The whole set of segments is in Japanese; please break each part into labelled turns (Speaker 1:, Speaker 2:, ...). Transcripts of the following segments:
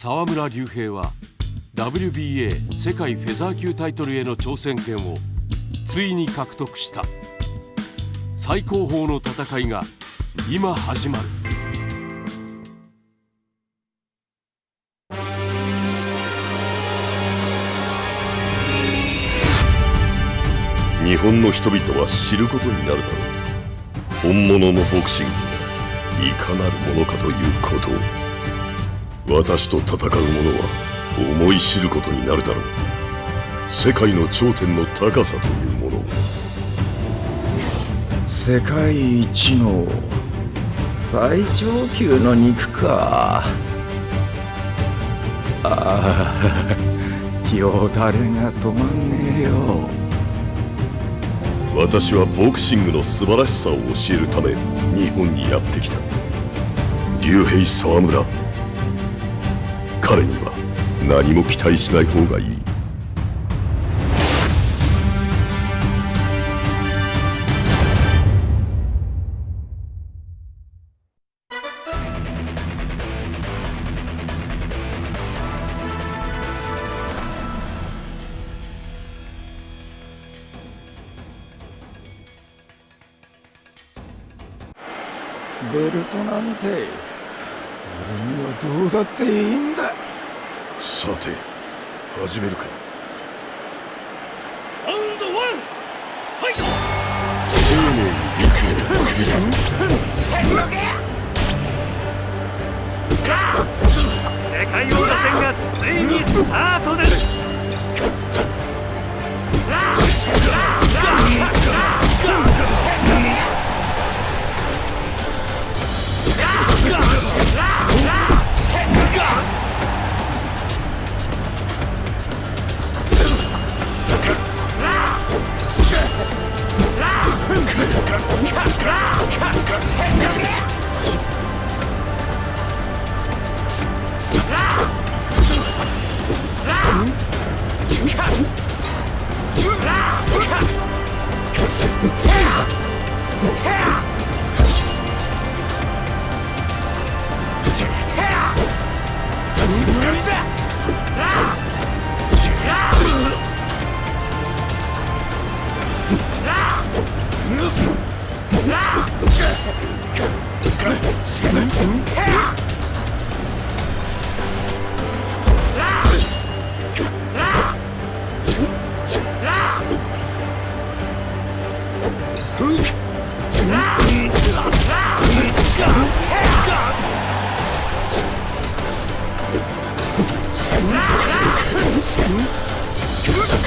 Speaker 1: 沢村隆平は WBA 世界フェザー級タイトルへの挑戦権をついに獲得した。最高峰の戦いが今始まる。
Speaker 2: 日本の人々は知ることになるだろう。本物のボクシングがいかなるものかということを。私と戦う者は思い知ることになるだろう。世界の頂点の高さというものを。
Speaker 3: 世界一の最上級の肉か。ああよだれが止まんねえよ。
Speaker 2: 私はボクシングの素晴らしさを教えるため日本にやってきた。竜兵沢村彼には何も期待しない方がいい。
Speaker 3: ベルトなんて俺にはどうだっていいんだ。
Speaker 2: さて始めるか。
Speaker 4: ラウンドワンファイト
Speaker 2: 丁寧に陸を首だ
Speaker 4: 世界王座戦がついにスタートです
Speaker 2: か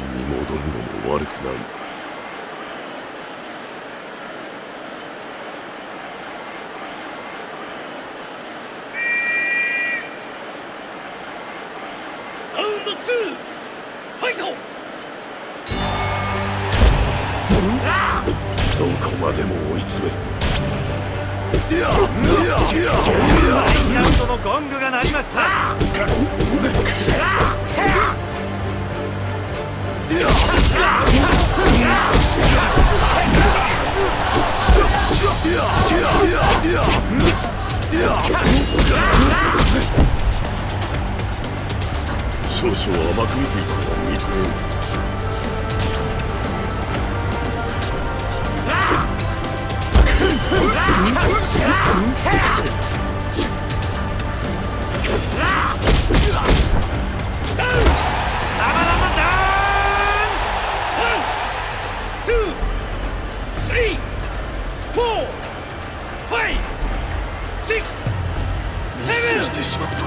Speaker 2: に戻るのも悪くない。
Speaker 4: ラウンドツーファイト。
Speaker 2: どこまでも追い詰める。いやいやいや。
Speaker 4: 第2ラウンドのゴングが鳴りました
Speaker 2: 少々甘く見てい。たのは認める
Speaker 4: たまをしてしまった。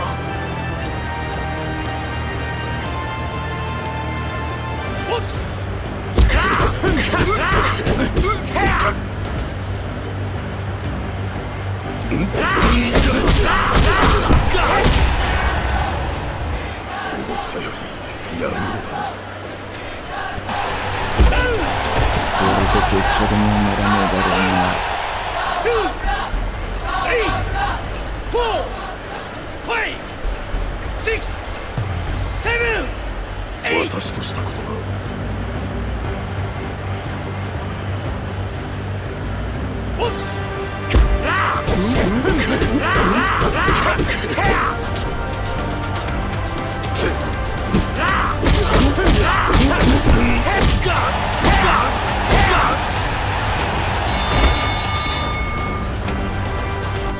Speaker 4: オッツ頼
Speaker 2: りやるのだ俺と
Speaker 3: 決着にはならだろうな
Speaker 2: 私としたことが。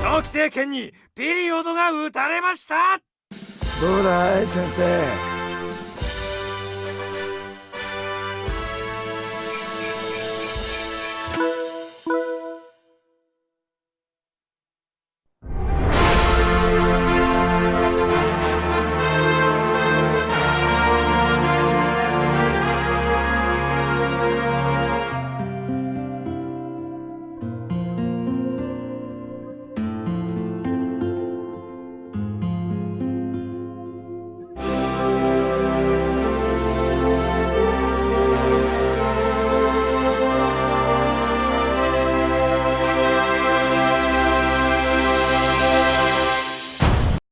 Speaker 4: 長期政権にピリオドが打たれました
Speaker 3: どうだい先生？